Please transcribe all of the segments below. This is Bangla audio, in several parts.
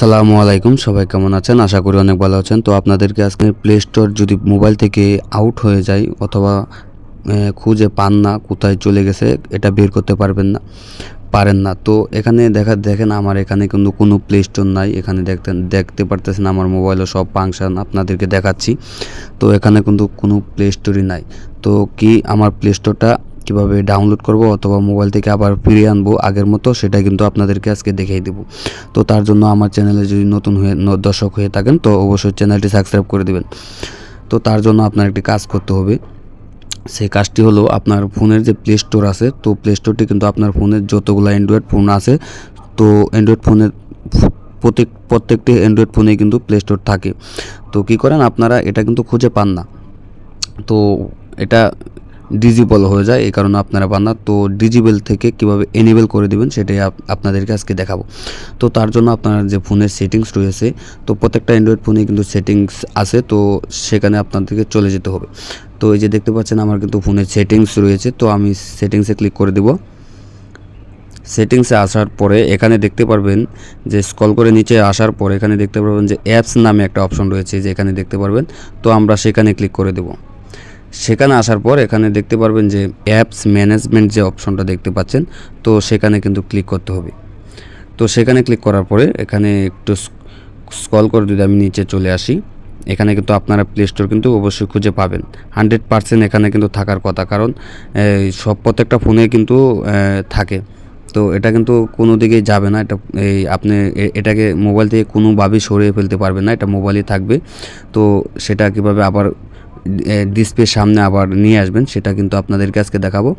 আসসালামু আলাইকুম, সবাই কেমন আছেন? আশা করি অনেক ভালো আছেন। তো আপনাদেরকে আজকে প্লে স্টোর যদি মোবাইল থেকে আউট হয়ে যায় অথবা খুঁজে পান না, কোথায় চলে গেছে, এটা বের করতে পারবেন না, পারেন না। তো এখানে দেখা, দেখেন আমার এখানে কিন্তু কোনো প্লে স্টোর নাই। এখানে দেখতেন, দেখতে পারতেছেন আমার মোবাইলে সব ফাংশন আপনাদেরকে দেখাচ্ছি। তো এখানে কিন্তু কোনো প্লে স্টোরই নাই। তো কি আমার প্লে স্টোরটা কীভাবে ডাউনলোড করব অথবা মোবাইল থেকে আবার ফিরিয়ে আনব আগের মতো সেটা কিন্তু আপনাদেরকে আজকে দেখিয়ে দেবো। তো তার জন্য আমার চ্যানেলে যদি নতুন হয়ে দর্শক হয়ে থাকেন, তো অবশ্যই চ্যানেলটি সাবস্ক্রাইব করে দেবেন। তো তার জন্য আপনার একটি কাজ করতে হবে। সেই কাজটি হলো আপনার ফোনের যে প্লে স্টোর আছে, তো প্লে স্টোরটি কিন্তু আপনার ফোনের যতগুলো অ্যান্ড্রয়েড ফোন আছে, তো অ্যান্ড্রয়েড ফোনের প্রত্যেক, প্রত্যেকটি অ্যান্ড্রয়েড ফোনে কিন্তু প্লে স্টোর থাকে। তো কী করেন আপনারা, এটা কিন্তু খুঁজে পান না। তো এটা ডিজিবল হয়ে যায়, এই কারণে আপনারা পান না তো ডিজিবেল থেকে কীভাবে এনেবেল করে দিবেন সেটাই আপনাদেরকে আজকে দেখাবো। তো তার জন্য আপনার যে ফোনের সেটিংস রয়েছে, তো প্রত্যেকটা অ্যান্ড্রয়েড ফোনে কিন্তু সেটিংস আছে, তো সেখানে আপনাদেরকে চলে যেতে হবে। তো এই যে দেখতে পাচ্ছেন, আমার কিন্তু ফোনের সেটিংস রয়েছে, তো আমি সেটিংসে ক্লিক করে দেবো। সেটিংসে আসার পরে এখানে দেখতে পারবেন যে স্কল করে নিচে আসার পরে এখানে দেখতে পারবেন যে অ্যাপস নামে একটা অপশন রয়েছে, যে এখানে দেখতে পারবেন। তো আমরা সেখানে ক্লিক করে দেব। সেখানে আসার পর এখানে দেখতে পারবেন যে অ্যাপস ম্যানেজমেন্ট যে অপশনটা দেখতে পাচ্ছেন, তো সেখানে কিন্তু ক্লিক করতে হবে। তো সেখানে ক্লিক করার পরে এখানে একটু স্কল করে যদি আমি নিচে চলে আসি, এখানে কিন্তু আপনারা প্লে স্টোর কিন্তু অবশ্যই খুঁজে পাবেন। হান্ড্রেড পার্সেন্ট এখানে কিন্তু থাকার কথা, কারণ সব প্রত্যেকটা ফোনে কিন্তু থাকে। তো এটা কিন্তু কোনো দিকেই যাবে না, এটা, এই আপনি এটাকে মোবাইল থেকে কোনোভাবেই সরিয়ে ফেলতে পারবেন না, এটা মোবাইলই থাকবে। তো সেটা কীভাবে আবার ডিসপ্লের সামনে আবার নিয়ে আসবেন, সেটা কিন্তু আপনাদেরকে আজকে দেখাবো।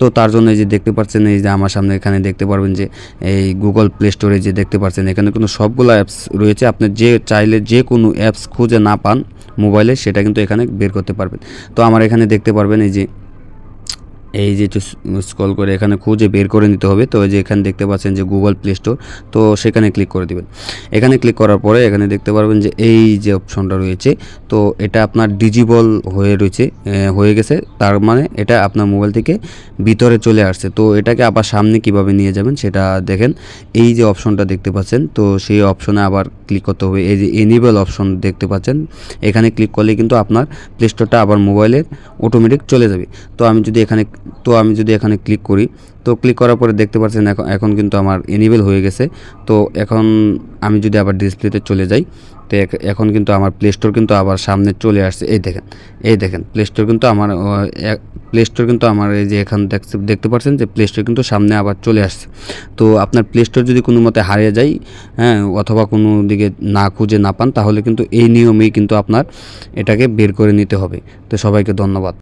তো তার জন্য এই যে দেখতে পাচ্ছেন, এই যে আমার সামনে এখানে দেখতে পারবেন যে, এই গুগল প্লে স্টোরে যে দেখতে পাচ্ছেন, এখানে কিন্তু সবগুলো অ্যাপস রয়েছে। আপনি যে চাইলে যে কোনো অ্যাপস খুঁজে না পান মোবাইলে, সেটা কিন্তু এখানে বের করতে পারবেন। তো আমার এখানে দেখতে পারবেন এই যে এই যে একটু স্ক্রল করে এখানে খুঁজে বের করে নিতে হবে। তো যে এখানে দেখতে পাচ্ছেন যে গুগল প্লে স্টোর তো সেখানে ক্লিক করে দিবেন। এখানে ক্লিক করার পরে এখানে দেখতে পারবেন যে এই যে অপশনটা রয়েছে, তো এটা আপনার ডিজিবল হয়ে রয়েছে হয়ে গেছে। তার মানে এটা আপনার মোবাইল থেকে ভিতরে চলে আসছে। তো এটাকে আবার সামনে কীভাবে নিয়ে যাবেন সেটা দেখেন। এই যে অপশনটা দেখতে পাচ্ছেন, তো সেই অপশনে আবার ক্লিক করতে হবে। এই যে এনিবেল অপশন দেখতে পাচ্ছেন, এখানে ক্লিক করলে কিন্তু আপনার প্লে স্টোরটা আবার মোবাইলে অটোমেটিক চলে যাবে। তো আমি যদি এখানে তো আমি যদি এখানে ক্লিক করি, তো ক্লিক করার পরে দেখতে পাচ্ছেন এখন এখন কিন্তু আমার এনিবেল হয়ে গেছে। তো এখন আমি যদি আবার ডিসপ্লেতে চলে যাই, তো এখ- এখন কিন্তু আমার প্লে স্টোর কিন্তু আবার সামনে চলে আসছে। এই দেখেন এই দেখেন প্লে স্টোর কিন্তু আমার প্লে স্টোর কিন্তু আমার এই যে এখান দেখতে পাচ্ছেন যে প্লে স্টোর কিন্তু সামনে আবার চলে আসছে। তো আপনার প্লে স্টোর যদি কোনো মতে হারিয়ে যায় হ্যাঁ অথবা কোনো দিকে না খুঁজে না পান, তাহলে কিন্তু এই নিয়মেই কিন্তু আপনার এটাকে বের করে নিতে হবে। তো সবাইকে ধন্যবাদ।